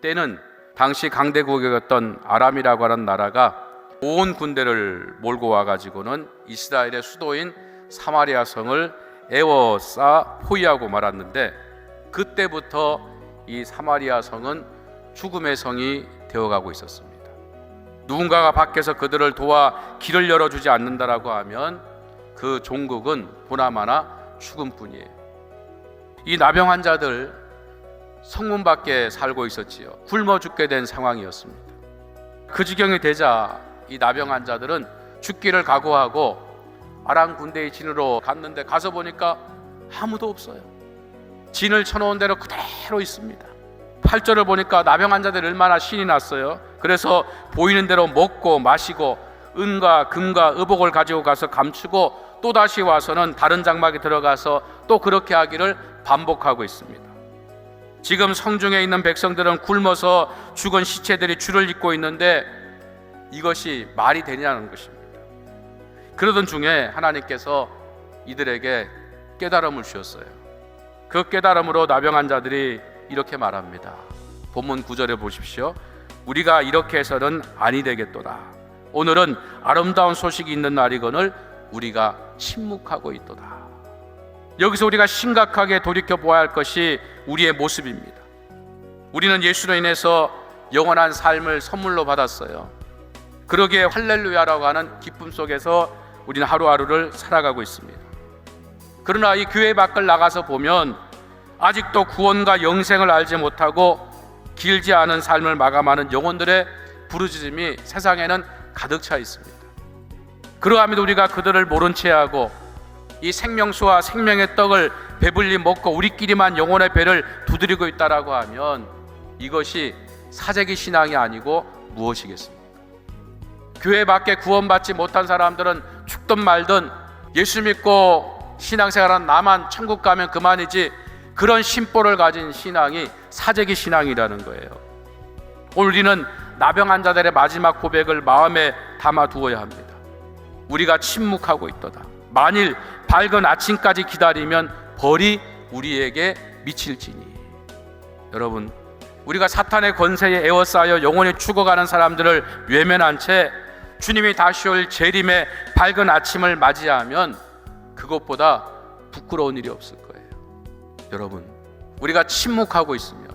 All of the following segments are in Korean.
때는 당시 강대국이었던 아람이라고 하는 나라가 온 군대를 몰고 와가지고는 이스라엘의 수도인 사마리아 성을 에워싸 포위하고 말았는데 그때부터 이 사마리아 성은 죽음의 성이 되어가고 있었습니다. 누군가가 밖에서 그들을 도와 길을 열어주지 않는다라고 하면 그 종국은 보나마나 죽음뿐이에요. 이 나병 환자들 성문 밖에 살고 있었지요. 굶어 죽게 된 상황이었습니다. 그 지경이 되자 이 나병 환자들은 죽기를 각오하고 아랑 군대의 진으로 갔는데 가서 보니까 아무도 없어요. 진을 쳐놓은 대로 그대로 있습니다. 8절을 보니까 나병 환자들 얼마나 신이 났어요. 그래서 보이는 대로 먹고 마시고 은과 금과 의복을 가지고 가서 감추고 또 다시 와서는 다른 장막에 들어가서 또 그렇게 하기를 반복하고 있습니다. 지금 성중에 있는 백성들은 굶어서 죽은 시체들이 줄을 잇고 있는데 이것이 말이 되냐는 것입니다. 그러던 중에 하나님께서 이들에게 깨달음을 주셨어요. 그 깨달음으로 나병한 자들이 이렇게 말합니다. 본문 9절에 보십시오. 우리가 이렇게 해서는 아니 되겠도다. 오늘은 아름다운 소식이 있는 날이거늘 우리가 침묵하고 있도다. 여기서 우리가 심각하게 돌이켜 보아야 할 것이 우리의 모습입니다. 우리는 예수로 인해서 영원한 삶을 선물로 받았어요. 그러기에 할렐루야라고 하는 기쁨 속에서 우리는 하루하루를 살아가고 있습니다. 그러나 이 교회 밖을 나가서 보면 아직도 구원과 영생을 알지 못하고 길지 않은 삶을 마감하는 영혼들의 부르짖음이 세상에는 가득 차 있습니다. 그러함에도 우리가 그들을 모른 채 하고 이 생명수와 생명의 떡을 배불리 먹고 우리끼리만 영혼의 배를 두드리고 있다라고 하면 이것이 사재기 신앙이 아니고 무엇이겠습니까? 교회 밖에 구원받지 못한 사람들은 죽든 말든 예수 믿고 신앙생활한 나만 천국 가면 그만이지 그런 심보를 가진 신앙이 사재기 신앙이라는 거예요. 오늘 우리는 나병 환자들의 마지막 고백을 마음에 담아 두어야 합니다. 우리가 침묵하고 있도다. 만일 밝은 아침까지 기다리면 벌이 우리에게 미칠지니. 여러분, 우리가 사탄의 권세에 에워싸여 영원히 죽어가는 사람들을 외면한 채 주님이 다시 올 재림의 밝은 아침을 맞이하면 그것보다 부끄러운 일이 없을 거예요. 여러분, 우리가 침묵하고 있으면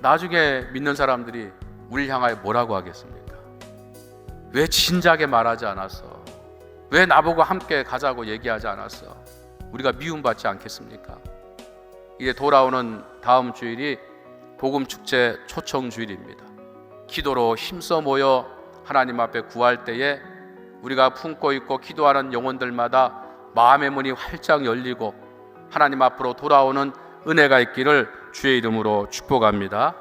나중에 믿는 사람들이 우리를 향하여 뭐라고 하겠습니까? 왜 진작에 말하지 않았어? 왜 나보고 함께 가자고 얘기하지 않았어? 우리가 미움받지 않겠습니까? 이제 돌아오는 다음 주일이 복음 축제 초청 주일입니다. 기도로 힘써 모여 하나님 앞에 구할 때에 우리가 품고 있고 기도하는 영혼들마다 마음의 문이 활짝 열리고 하나님 앞으로 돌아오는 은혜가 있기를 주의 이름으로 축복합니다.